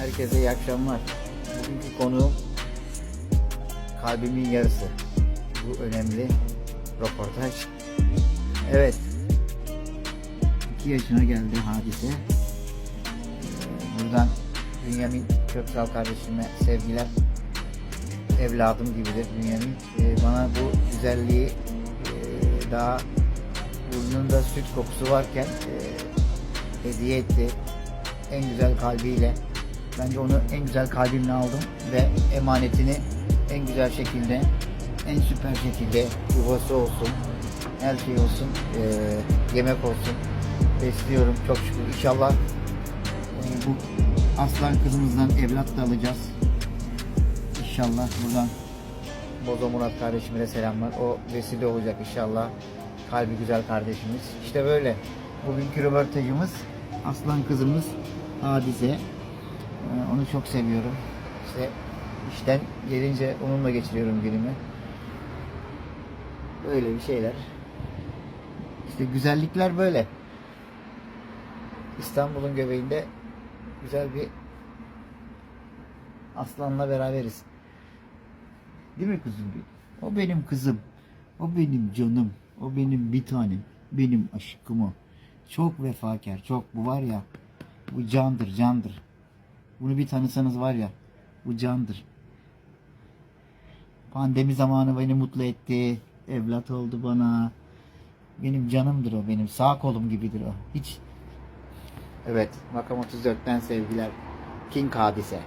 Herkese iyi akşamlar. Bugünkü konuğum kalbimin yarısı. Bu önemli röportaj. Evet. 2 yaşına geldi hadise. Ee, Buradan Bünyamin Köksal kardeşime sevgiler. Evladım gibidir Bünyamin. Ee, Bana bu güzelliği e, daha burnunda süt kokusu varken e, hediye etti. En güzel kalbiyle. Bence onu en güzel kalbimle aldım ve emanetini en güzel şekilde, en süper şekilde yuvası olsun, her şey olsun, eee, yemek olsun besliyorum çok şükür. İnşallah eee, bu aslan kızımızdan evlat da alacağız. İnşallah buradan Bozo Murat kardeşime de selamlar. O vesile olacak inşallah. Kalbi güzel kardeşimiz. İşte böyle. Bugünkü röportajımız aslan kızımız Hadise. Ee, Onu çok seviyorum. İşte işten gelince onunla geçiriyorum günümü. Böyle bir şeyler. İşte güzellikler böyle. İstanbul'un göbeğinde güzel bir aslanla beraberiz. Değil mi kızım? O benim kızım. O benim canım. O benim bir tanem. Benim aşkım o. Çok vefakar. Çok. Bu var ya. Bu candır candır. Bunu bir tanısanız var ya. Bu candır. Pandemi zamanı beni mutlu etti. Evlat oldu bana. Benim canımdır o benim. Sağ kolum gibidir o. Hiç. Evet. Makam 34'ten sevgiler. King Hadise.